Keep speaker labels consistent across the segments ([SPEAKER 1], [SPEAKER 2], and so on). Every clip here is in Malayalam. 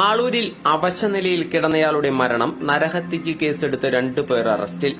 [SPEAKER 1] ആളൂരിൽ അവശനിലയിൽ കിടന്നയാളുടെ മരണം നരഹത്യക്ക് കേസെടുത്ത് രണ്ടു പേർ അറസ്റ്റിൽ.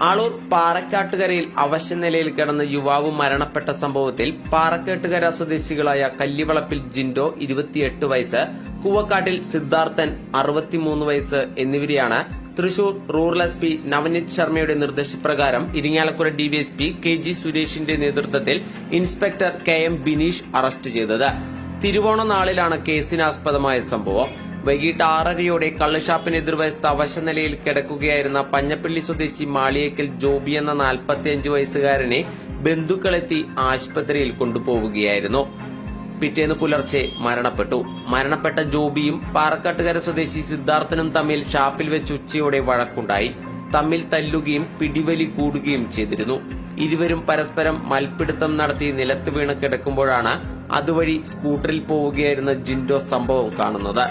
[SPEAKER 1] ആളൂർ പാറക്കാട്ടുകരയിൽ അവശനിലയിൽ കിടന്ന യുവാവ് മരണപ്പെട്ട സംഭവത്തിൽ പാറക്കാട്ടുകര സ്വദേശികളായ കല്ലിവളപ്പിൽ ജിൻഡോ ഇരുപത്തിയെട്ട് വയസ്സ് കൂവക്കാട്ടിൽ സിദ്ധാർത്ഥൻ അറുപത്തിമൂന്ന് വയസ്സ് എന്നിവരെയാണ് Thrissur rural S P Navneet ശർമ്മയുടെ നിർദ്ദേശപ്രകാരം ഇരിങ്ങാലക്കുട ഡിവൈഎസ്പി കെ ജി സുരേഷിന്റെ നേതൃത്വത്തിൽ inspector K M Bineesh arrest ചെയ്തത്. തിരുവോണ നാളിലാണ് കേസിനാസ്പദമായ സംഭവം. വൈകിട്ട് ആറരയോടെ കള്ളുഷാപ്പിന് എതിർവശത്ത് അവശനിലയിൽ കിടക്കുകയായിരുന്ന പഞ്ഞപ്പള്ളി സ്വദേശി മാളിയേക്കൽ ജോബി എന്ന നാൽപ്പത്തിയഞ്ച് വയസ്സുകാരനെ ബന്ധുക്കളെത്തി ആശുപത്രിയിൽ കൊണ്ടുപോവുകയായിരുന്നു. പിറ്റേന്ന് പുലർച്ചെ മരണപ്പെട്ടു. മരണപ്പെട്ട ജോബിയും പാറക്കാട്ടുകര സ്വദേശി സിദ്ധാർത്ഥനും തമ്മിൽ ഷാപ്പിൽ വെച്ച് ഉച്ചയോടെ വഴക്കുണ്ടായി. തമ്മിൽ തല്ലുകയും പിടിവലി കൂടുകയും ചെയ്തിരുന്നു. ഇരുവരും പരസ്പരം മൽപിടുത്തം നടത്തി നിലത്ത് വീണ് കിടക്കുമ്പോഴാണ് അതുവഴി സ്കൂട്ടറിൽ പോവുകയായിരുന്ന ജിൻഡോ സംഭവം കാണുന്നത്.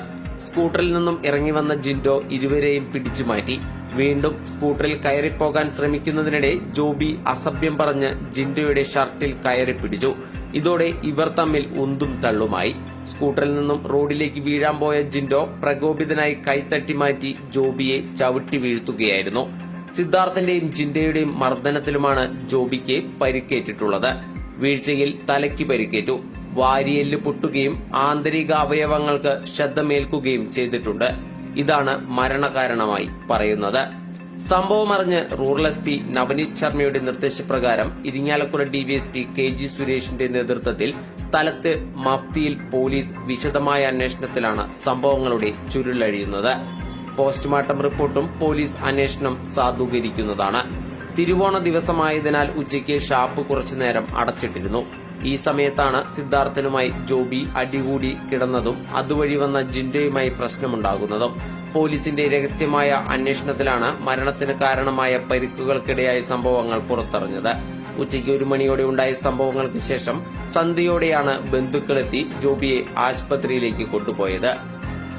[SPEAKER 1] സ്കൂട്ടറിൽ നിന്നും ഇറങ്ങി വന്ന ജിൻഡോ ഇരുവരെയും പിടിച്ചു മാറ്റി. വീണ്ടും സ്കൂട്ടറിൽ കയറിപ്പോകാൻ ശ്രമിക്കുന്നതിനിടെ ജോബി അസഭ്യം പറഞ്ഞ് ജിൻഡോയുടെ ഷർട്ടിൽ കയറി പിടിച്ചു. ഇതോടെ ഇവർ തമ്മിൽ ഉന്തും തള്ളുമായി. സ്കൂട്ടറിൽ നിന്നും റോഡിലേക്ക് വീഴാൻ പോയ ജിൻഡോ പ്രകോപിതനായി കൈത്തട്ടി മാറ്റി ജോബിയെ ചവിട്ടി വീഴ്ത്തുകയായിരുന്നു. സിദ്ധാർത്ഥന്റെയും ജിൻഡയുടെയും മർദ്ദനത്തിലുമാണ് ജോബിക്ക് പരിക്കേറ്റിട്ടുള്ളത്. വീഴ്ചയിൽ തലയ്ക്ക് പരിക്കേറ്റു. വാരിയെല്ല് പൊട്ടുകയും ആന്തരിക അവയവങ്ങൾക്ക് ശ്രദ്ധമേൽക്കുകയും ചെയ്തിട്ടുണ്ട്. ഇതാണ് മരണകാരണമായി പറയുന്നത്. സംഭവം അറിഞ്ഞ് റൂറൽ എസ് പി നവനീത് ശർമ്മയുടെ നിർദ്ദേശപ്രകാരം ഇരിങ്ങാലക്കുട ഡിവൈഎസ്പി കെ ജി സുരേഷിന്റെ നേതൃത്വത്തിൽ സ്ഥലത്ത് മഫ്തിയിൽ പോലീസ് വിശദമായ അന്വേഷണത്തിലാണ് സംഭവങ്ങളുടെ ചുരുളഴിയുന്നത്. പോസ്റ്റ്മോർട്ടം റിപ്പോർട്ടും പോലീസ് അന്വേഷണം സാധൂകരിക്കുന്നതാണ്. തിരുവോണ ദിവസമായതിനാൽ ഉച്ചയ്ക്ക് ഷാപ്പ് കുറച്ചുനേരം അടച്ചിട്ടിരുന്നു. ഈ സമയത്താണ് സിദ്ധാർത്ഥനുമായി ജോബി അടികൂടി കിടന്നതും അതുവഴി വന്ന ജിൻഡയുമായി പ്രശ്നമുണ്ടാകുന്നതും. പോലീസിന്റെ രഹസ്യമായ അന്വേഷണത്തിലാണ് മരണത്തിന് കാരണമായ പരിക്കുകൾക്കിടയായ സംഭവങ്ങൾ പുറത്തറിഞ്ഞത്. ഉച്ചയ്ക്ക് ഒരു മണിയോടെ ഉണ്ടായ സംഭവങ്ങൾക്ക് ശേഷം സന്ധ്യയോടെയാണ് ബന്ധുക്കളെത്തി ജോബിയെ ആശുപത്രിയിലേക്ക് കൊണ്ടുപോയത്.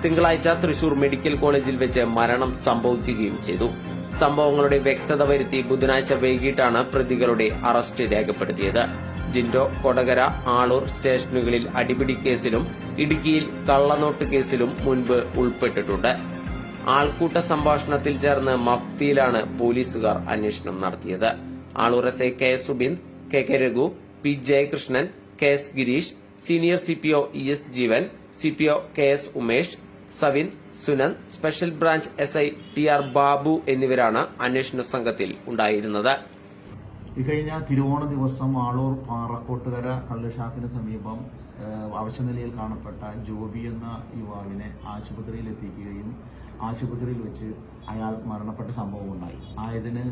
[SPEAKER 1] തിങ്കളാഴ്ച തൃശൂർ മെഡിക്കൽ കോളേജിൽ വെച്ച് മരണം സംഭവിക്കുകയും ചെയ്തു. സംഭവങ്ങളുടെ വ്യക്തത വരുത്തി ബുധനാഴ്ച വൈകിട്ടാണ് പ്രതികളുടെ അറസ്റ്റ് രേഖപ്പെടുത്തിയത്. ജിൻഡോ കൊടകര ആളൂർ സ്റ്റേഷനുകളിൽ അടിപിടി കേസിലും ഇടുക്കിയിൽ കള്ളനോട്ട് കേസിലും മുൻപ് ഉൾപ്പെട്ടിട്ടുണ്ട്. ആൾക്കൂട്ട സംഭാഷണത്തിൽ ചേർന്ന് മഫ്തിയിലാണ് പോലീസുകാർ അന്വേഷണം നടത്തിയത്. Aloor S I K Subind K K Raghu P Jayakrishnan K S Gireesh senior C P O E S Jeevan C P O K S Umesh Savin Sunand special branch S I T R Babu എന്നിവരാണ് അന്വേഷണ സംഘത്തിൽ ഉണ്ടായിരുന്നത്.
[SPEAKER 2] ഇക്കഴിഞ്ഞ തിരുവോണ ദിവസം ആളൂർ പാറക്കോട്ടുകര കള്ളുഷാപ്പിന് സമീപം അവശനിലയിൽ കാണപ്പെട്ട ജോബി എന്ന യുവാവിനെ ആശുപത്രിയിൽ എത്തിക്കുകയും ആശുപത്രിയിൽ വെച്ച് അയാൾ മരണപ്പെട്ട സംഭവം ഉണ്ടായി ആയതിന്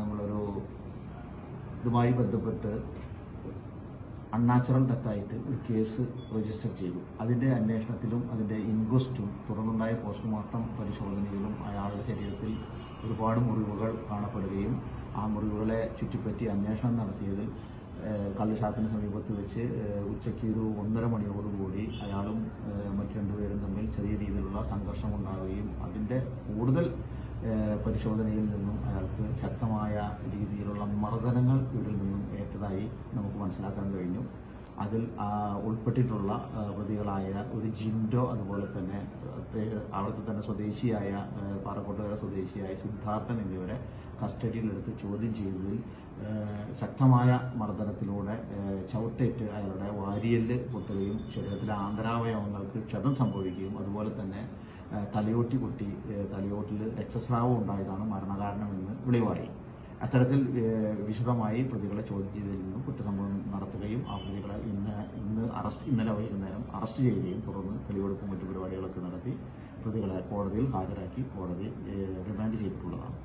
[SPEAKER 2] നമ്മളൊരു ഇതുമായി ബന്ധപ്പെട്ട് അൺനാച്ചുറൽ ഡെത്തായിട്ട് ഒരു കേസ് രജിസ്റ്റർ ചെയ്തു. അതിന്റെ അന്വേഷണത്തിലും അതിന്റെ ഇൻക്വസ്റ്റും തുടർന്നുണ്ടായ പോസ്റ്റ്മോർട്ടം പരിശോധനയിലും അയാളുടെ ശരീരത്തിൽ ഒരുപാട് മുറിവുകൾ കാണപ്പെടുകയും ആ മുറിവുകളെ ചുറ്റിപ്പറ്റി അന്വേഷണം നടത്തിയതിൽ കള്ളുഷാപ്പിന് സമീപത്ത് വെച്ച് ഉച്ചയ്ക്ക് ഒരു ഒന്നര മണിയോടുകൂടി അയാളും മറ്റു രണ്ടുപേരും തമ്മിൽ ചെറിയ രീതിയിലുള്ള സംഘർഷം ഉണ്ടാവുകയും അതിന്റെ കൂടുതൽ പരിശോധനയിൽ നിന്നും അയാൾക്ക് ശക്തമായ രീതിയിലുള്ള മർദ്ദനങ്ങൾ ഇവരിൽ നിന്നും ഏറ്റതായി നമുക്ക് മനസ്സിലാക്കാൻ കഴിഞ്ഞു. അതിൽ ഉൾപ്പെട്ടിട്ടുള്ള പ്രതികളായ ഒരു ജിൻഡോ അതുപോലെ തന്നെ അവിടുത്തെ തന്നെ സ്വദേശിയായ പാറക്കോട്ടുകര സ്വദേശിയായ സിദ്ധാർത്ഥൻ എന്നിവരെ കസ്റ്റഡിയിലെടുത്ത് ചോദ്യം ചെയ്തതിൽ ശക്തമായ മർദ്ദനത്തിലൂടെ ചവിട്ടേറ്റ് അയാളുടെ വാരിയൽ പൊട്ടുകയും ശരീരത്തിലെ ആന്തരാവയവങ്ങൾക്ക് ക്ഷതം സംഭവിക്കുകയും അതുപോലെ തന്നെ തലയോട്ടി കുട്ടി തലയോട്ടിൽ രക്തസ്രാവം ഉണ്ടായതാണ് മരണകാരണമെന്ന് വെളിവായി. അത്തരത്തിൽ വിശദമായി പ്രതികളെ ചോദ്യം ചെയ്തതിൽ നിന്നും കുറ്റസംഭവം നടത്തുകയും ആ പ്രതികളെ ഇന്ന് ഇന്ന് അറസ്റ്റ് ഇന്നലെ വൈകുന്നേരം അറസ്റ്റ് ചെയ്യുകയും തുടർന്ന് തെളിവെടുപ്പും മറ്റു പരിപാടികളൊക്കെ നടത്തി പ്രതികളെ കോടതിയിൽ ഹാജരാക്കി കോടതി റിമാൻഡ് ചെയ്തിട്ടുള്ളതാണ്.